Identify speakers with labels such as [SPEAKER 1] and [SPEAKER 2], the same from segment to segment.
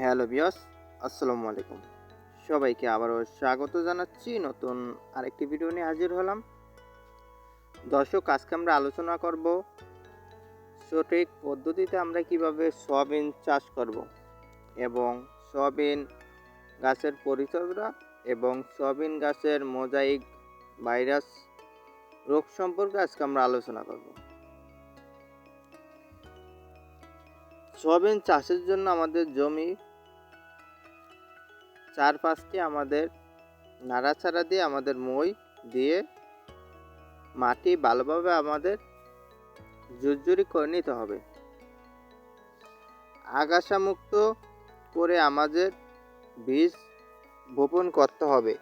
[SPEAKER 1] Hello বিয়স আসসালামু আলাইকুম। সবাইকে আবারও স্বাগত জানাচ্ছি। নতুন আরেকটি ভিডিও নিয়ে হাজির হলাম। দর্শক, আজকে আমরা আলোচনা করব সঠিক পদ্ধতিতে আমরা কীভাবে সয়াবিন চাষ করব এবং সয়াবিন গাছের পরিচর্যা এবং সয়াবিন গাছের মোজাইক ভাইরাস রোগ সম্পর্কে আজকে আমরা আলোচনা করব। সয়াবিন চাষের জন্য আমাদের জমি চার পাঁচটি আমাদের নাড়াচাড়া দিয়ে, আমাদের মই দিয়ে মাটি ভালোভাবে আমাদের জুরজুরি করে নিতে হবে। আগাছা মুক্ত করে আমাদের বীজ বপন করতে হবে।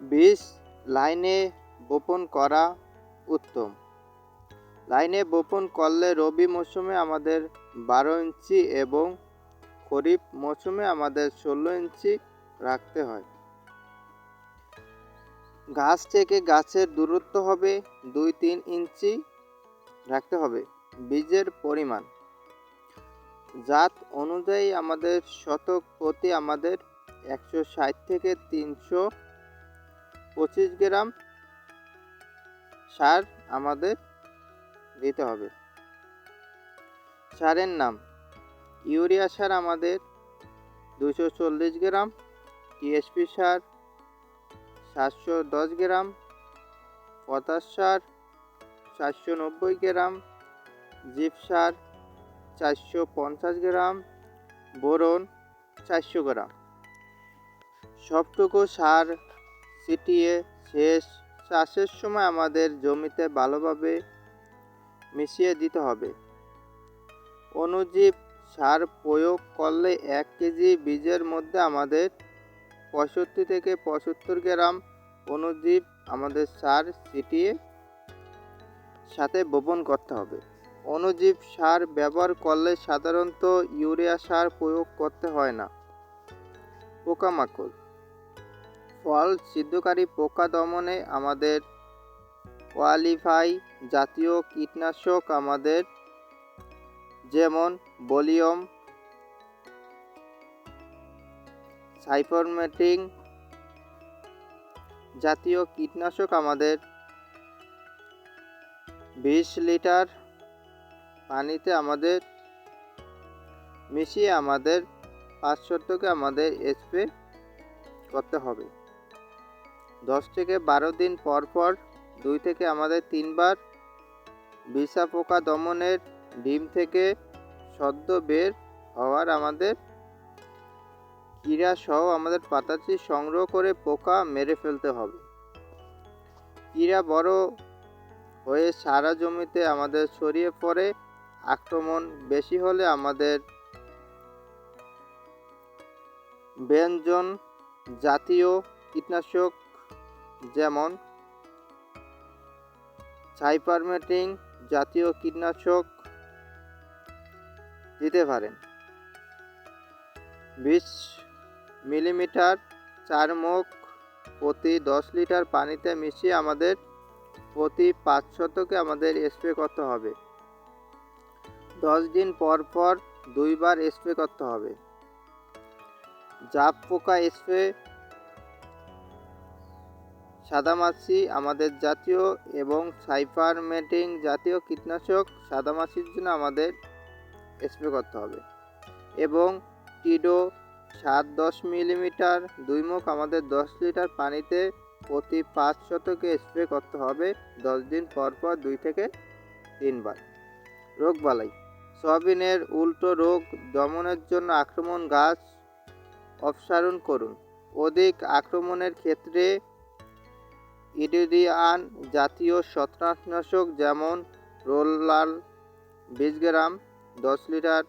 [SPEAKER 1] বীজ লাইনে বপন করা উত্তম। লাইনে বপন করলে রবি মৌসুমে আমাদের বারো ইঞ্চি এবং খরিফ মৌসুমে আমাদের ষোলো ইঞ্চি রাখতে হয়। গাছ থেকে গাছের দূরত্ব হবে দুই তিন ইঞ্চি রাখতে হবে বীজের পরিমাণ। জাত অনুযায়ী আমাদের শতক প্রতি আমাদের একশো ষাট থেকে তিনশো পঁচিশ গ্রাম সার আমাদের দিতে হবে। সারের নাম ইউরিয়া সার আমাদের দুশো চল্লিশ গ্রাম, টিএসপি সার সাতশো দশ গ্রাম, পটাশ সার চারশো নব্বই গ্রাম, জিপ সার চারশো পঞ্চাশ গ্রাম, বোরন চারশো গ্রাম। সবটুকু সার ছিটিয়ে শেষ চাষের সময় আমাদের জমিতে ভালোভাবে মিশিয়ে দিতে হবে। অনুজীব সার প্রয়োগ করলে এক কেজি বীজের মধ্যে আমাদের পঁয়ষট্টি থেকে পঁচাত্তর গ্রাম অনুজীব আমাদের সার ছিটিয়ে সাথে বপন করতে হবে। অনুজীব সার ব্যবহার করলে সাধারণত ইউরিয়া সার প্রয়োগ করতে হয় না। পোকামাকড়। ফল সিদ্ধকারী পোকা দমনে আমাদের কোয়ালিফাই জাতীয় কীটনাশক আমাদের যেমন বলিয়ম সাইফরমেটিং জাতীয় কীটনাশক আমাদের বিশ লিটার পানিতে আমাদের মিশিয়ে আমাদের পাঁচ শতকে আমাদের স্প্রে করতে হবে। দশ থেকে বারো দিন পর পর দুই থেকে আমাদের তিনবার বিষা পোকা দমনের ডিম থেকে সদ্য বের হওয়ার আমাদের কীরা সহ আমাদের পাতাটি সংগ্রহ করে পোকা মেরে ফেলতে হবে। কীরা বড় হয়ে সারা জমিতে আমাদের ছড়িয়ে পড়ে। আক্রমণ বেশি হলে আমাদের ব্যঞ্জন জাতীয় কীটনাশক যেমন সাইপারমেটিং জাতীয় কীটনাশক দিতে পারেন। বিশ মিলিমিটার চার মুখ প্রতি দশ লিটার পানিতে মিশিয়ে আমাদের প্রতি পাঁচ শতকে আমাদের স্প্রে করতে হবে। দশ দিন পর পর দুইবার স্প্রে করতে হবে। জাপ পোকা স্প্রে সাদামাছি আমাদের জাতীয় এবং সাইপারমেটিং জাতীয় কীটনাশক সাদামাছির জন্য আমাদের স্প্রে করতে হবে। এবং টিডো সাত দশ মিলিমিটার, দুই মুখ আমাদের দশ লিটার পানিতে প্রতি পাঁচ শতকে স্প্রে করতে হবে দশ দিন পর পর, দুই থেকে তিনবার। রোগ বালাই। সয়াবিনের উল্টো রোগ দমনের জন্য আক্রমণ গাছ অপসারণ করুন। অধিক আক্রমণের ক্ষেত্রে ইডিডিয়ান জাতীয় ছত্রাকনাশক যেমন রোলাল বিশ গ্রাম দশ লিটার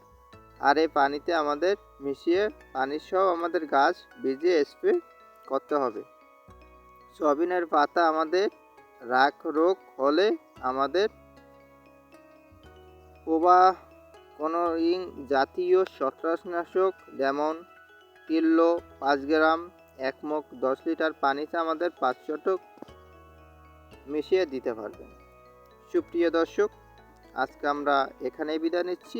[SPEAKER 1] আর এই পানিতে আমাদের মিশিয়ে পানি সহ আমাদের গাছ ভিজিয়ে স্প্রে করতে হবে। সয়াবিনের পাতা আমাদের রাখ রোগ হলে আমাদের প্রবা কোনো ইং জাতীয় ছত্রাকনাশক যেমন কিলো পাঁচ গ্রাম, এক মুখ দশ লিটার পানিতে আমাদের পাঁচ শতক মিশিয়ে দিতে পারবেন। সুপ্রিয় দর্শক আজকে আমরা এখানেই বিদায় নিচ্ছি।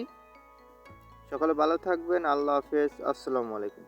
[SPEAKER 1] সকলে ভালো থাকবেন। আল্লাহ হাফেজ। আসসালামু আলাইকুম।